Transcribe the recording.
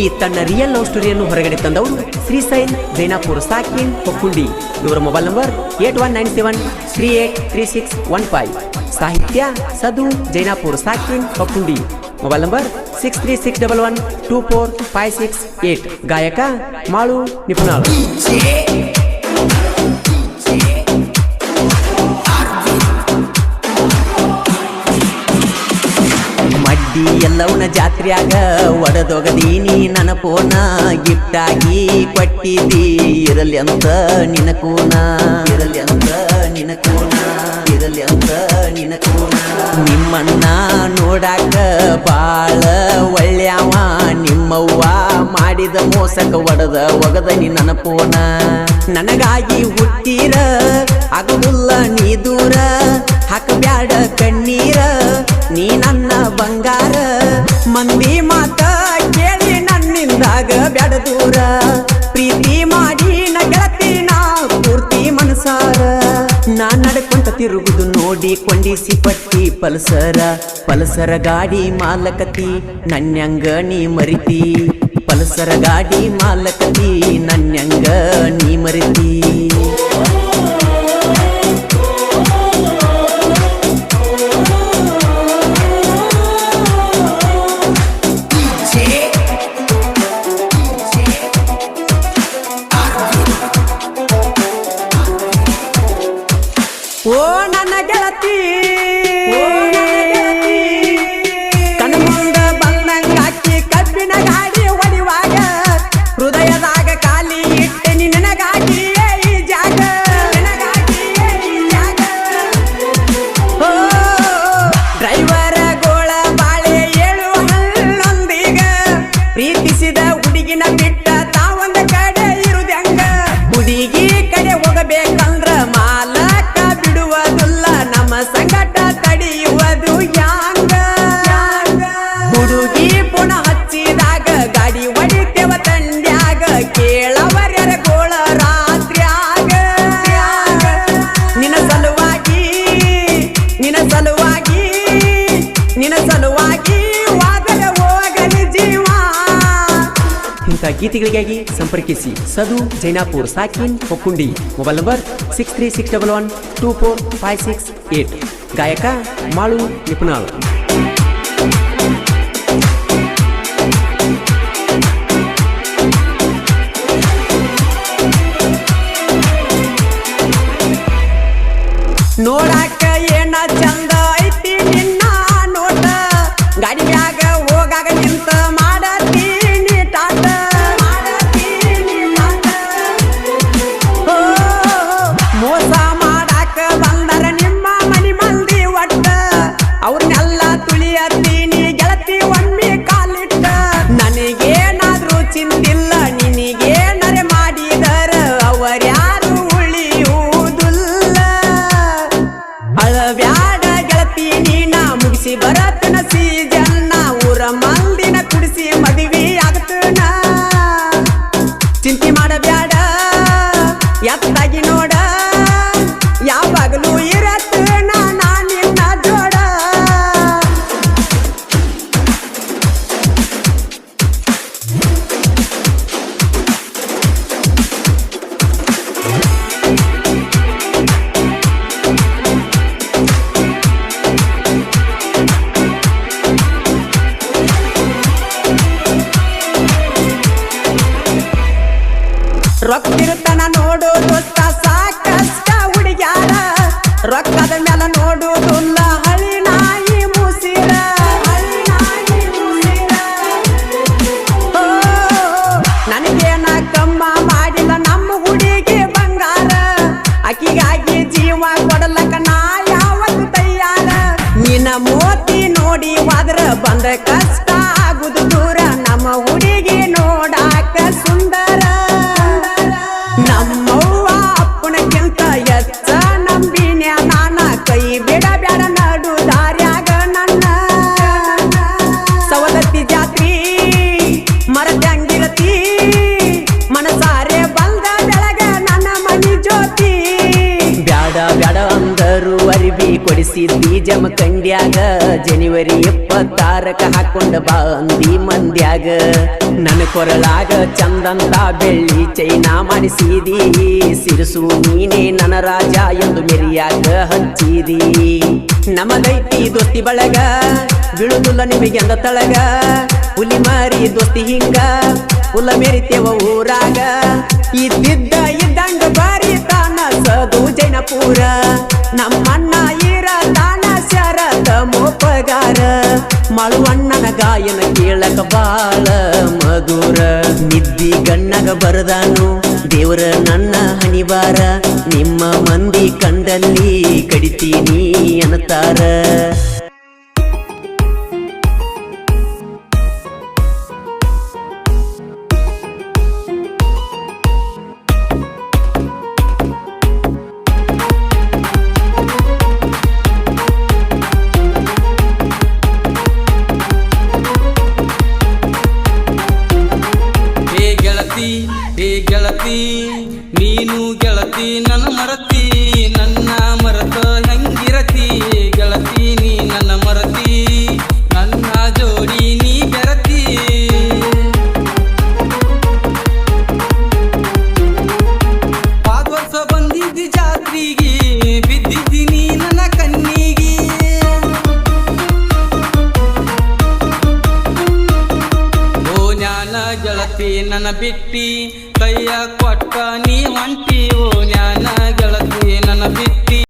ಈ ತನ್ನ real love ಸ್ಟೋರಿಯನ್ನು ಹೊರಗಡೆ ತಂದವರು ಶ್ರೀ ಸೈನ್ ಜೈನಾಪುರ್ ಸಾಕಿನ್ ಹೊಕ್ಕುಂಡಿ ಇವರ mobile number eight one nine seven three eight three six one five ಸಾಹಿತ್ಯ ಸದು Jainapur ಸಾಕಿನ್ Hokkundi mobile number six three six double one two four five six eight ಗಾಯಕ ಮಾಳು ನಿಪುಣಾಳು. ಮಡ್ಡಿ ಜಾತ್ರೆಯಾಗ ಒಡದೊಗದೀನಿ ನನ್ನ ಪೋನ ಗಿಫ್ಟಾಗಿ ಕೊಟ್ಟಿದ್ದಿ. ಇರಲಿ ಅಂತ ನಿನ ಕೋನ. ಇರಲಿ ಅಂತ ನಿನ ಕೋನ. ಇರಲಿ ಅಂತ ನಿನ ಕೋನ. ನಿಮ್ಮನ್ನ ನೋಡಾಕ ಬಾಳ ಒಳ್ಳ್ಯಾವ. ನಿಮ್ಮವ್ವ ಮಾಡಿದ ಮೋಸಕ ಒಡದ ಒಗದ ನೀ ನನ್ನ ಪೋನ. ನನಗಾಗಿ ಹುಟ್ಟಿರ ಆಗುದಿಲ್ಲ ಬ್ಯಾಡ ದೂರ. ಪ್ರೀತಿ ಮಾಡಿ ನ ಗೆಳತಿ ನಾ ಪೂರ್ತಿ ಮನಸಾರ. ನಾ ನಡ್ಕೊಂತ ತಿರುಗುದು ನೋಡಿ ಕೊಂಡಿಸಿ ಪಟ್ಟಿ ಪಲ್ಸರ. ಪಲ್ಸರ ಗಾಡಿ ಮಾಲಕತಿ, ನನ್ಯಂಗ ನೀ ಮರಿತಿ. ಪಲ್ಸರ ಗಾಡಿ ಮಾಲಕತಿ, ನನ್ಯಂಗ ನೀ ಮರಿತಿ. ನನ್ನ ಗೆಳತಿ. ಗೀತೆಗಳಿಗಾಗಿ ಸಂಪರ್ಕಿಸಿ Sadu Jainapur ಸಾಕಿನ್ Hokkundi mobile number six three six double one two four five six eight ಗಾಯಕ ಮಾಳು ನಿಪುಣಾಳ್ ನೋಡಾಕ ರೊಕ್ಕಿರುತ್ತನ ನೋಡು ದೋಸ್ತ, ಸಾಕಷ್ಟ ಹುಡುಗ್ಯಾರ. ರೊಕ್ಕದ ಮ್ಯಾಲ ನೋಡು ಮುಸಿರ ಹಳಿ ನಾಯಿ ಮುಸಿರ. ನನಗೇನ ಕಮ್ಮ ಮಾಡಿಲ್ಲ ನಮ್ಮ ಹುಡುಗಿ ಬಂಗಾರ. ಅಕ್ಕಿಗಾಗಿ ಜೀವ ಕೊಡಲಕ್ಕ ನಾ ಯಾವತ್ತು ತಯ್ಯಾರ ನಿನ್ನ ಮೋತಿ ನೋಡಿ ಹೋದ್ರ ಬಂದ ಬೆಳಗ ನನ್ನ ಕಂಡ್ಯಾಗ. ಜನವರಿ ಇಪ್ಪತ್ತಾರಕ ಹಾಕೊಂಡ ಬಂದಿ ಮಂದ್ಯಾಗ. ನನ್ನ ಕೊರಳಾಗ ಚಂದಂತ ಬೆಳ್ಳಿ ಚೈನಾ ಮಾಡಿಸಿದಿ. ಸಿರಿಸು ನೀನೇ ನನ್ನ ರಾಜ ಎಂದು ಮೆರಿಯಾಗ ಹಂಚಿದಿ. ನಮದೈತಿ ದೋಸ್ತಿ ಬಳಗ ಬಿಳುದುಲ್ಲ ನಿಮಗೆಂದ ತಳಗ. ಹುಲಿ ಮಾರಿ ದೋಸ್ತಿ ಹಿಂಗ, ಹುಲ ಮೆರಿತೇವ ಊರಾಗ. ಇದ್ದಿದ್ದ ಇದ್ದಂಗ ಬಾರಿ ತಾನ ಸದು ಜೈನಪುರ. ಮಳುವಣ್ಣನ ಗಾಯನ ಕೇಳಕ ಬಾಲ. ಮಧುರ ನಿದ್ದಿ ಗಣ್ಣಗ ಬರದಾನು. ದೇವರ ನನ್ನ ಹಣಿವಾರ ನಿಮ್ಮ ಮಂದಿ ಕಂಡಲ್ಲಿ ಕಡಿತೀನಿ ಅನ್ನತಾರ. ಗೆಳತಿ ನೀನು ಗೆಳತಿ ನನ್ನ ಮರತಿ ಬಿಟ್ಟಿ ಕೈಯ ಕೊಟ್ಟ ನೀ ಹೊಂಟಿ